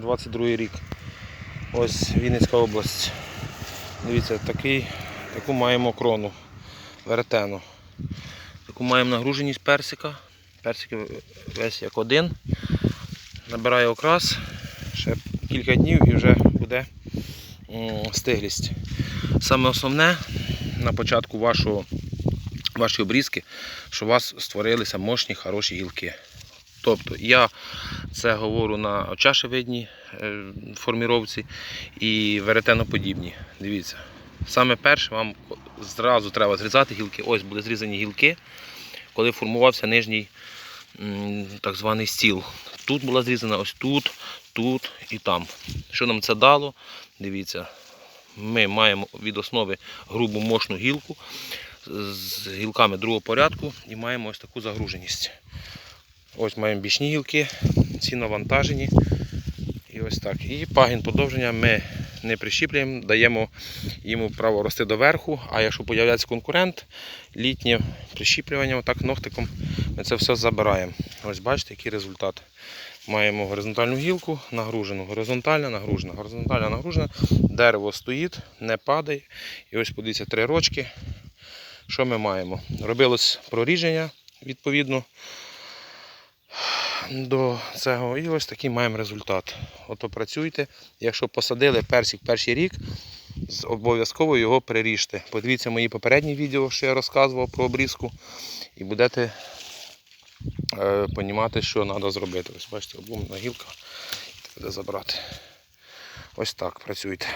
22 рік. Ось Вінницька область. Дивіться, такий, таку маємо крону веретену. Таку маємо нагруженість персика. Персик весь як один. Набирає окрас. Ще кілька днів і вже буде стиглість. Саме основне на початку вашого, вашої обрізки, що у вас створилися мощні, хороші гілки. Тобто я це говорю на чашевидній е, форміровці і веретеноподібні. Дивіться. Саме перше вам зразу треба зрізати гілки. Ось були зрізані гілки, коли формувався нижній так званий стіл. Тут була зрізана ось тут, тут і там. Що нам це дало? Дивіться, ми маємо від основи грубу мощну гілку з гілками другого порядку і маємо ось таку загруженість. Ось маємо бічні гілки, ці навантажені. І ось так. І пагін подовження ми не прищіплюємо, даємо йому право рости доверху, а якщо з'являється конкурент, літнє прищіплювання, отак ногтиком ми це все забираємо. Ось бачите, який результат. Маємо горизонтальну гілку, нагружену, горизонтальна, нагружена, горизонтальна, нагружена. Дерево стоїть, не падає. І ось подивіться, три рочки. Що ми маємо? Робилось проріження відповідно до цього. І ось такий маємо результат. Ото працюйте. Якщо посадили персик перший рік, обов'язково його переріжте. Подивіться мої попередні відео, що я розказував про обрізку, і будете е, що треба зробити. Ось бачите, обломана гілка, треба забрати. Ось так працюйте.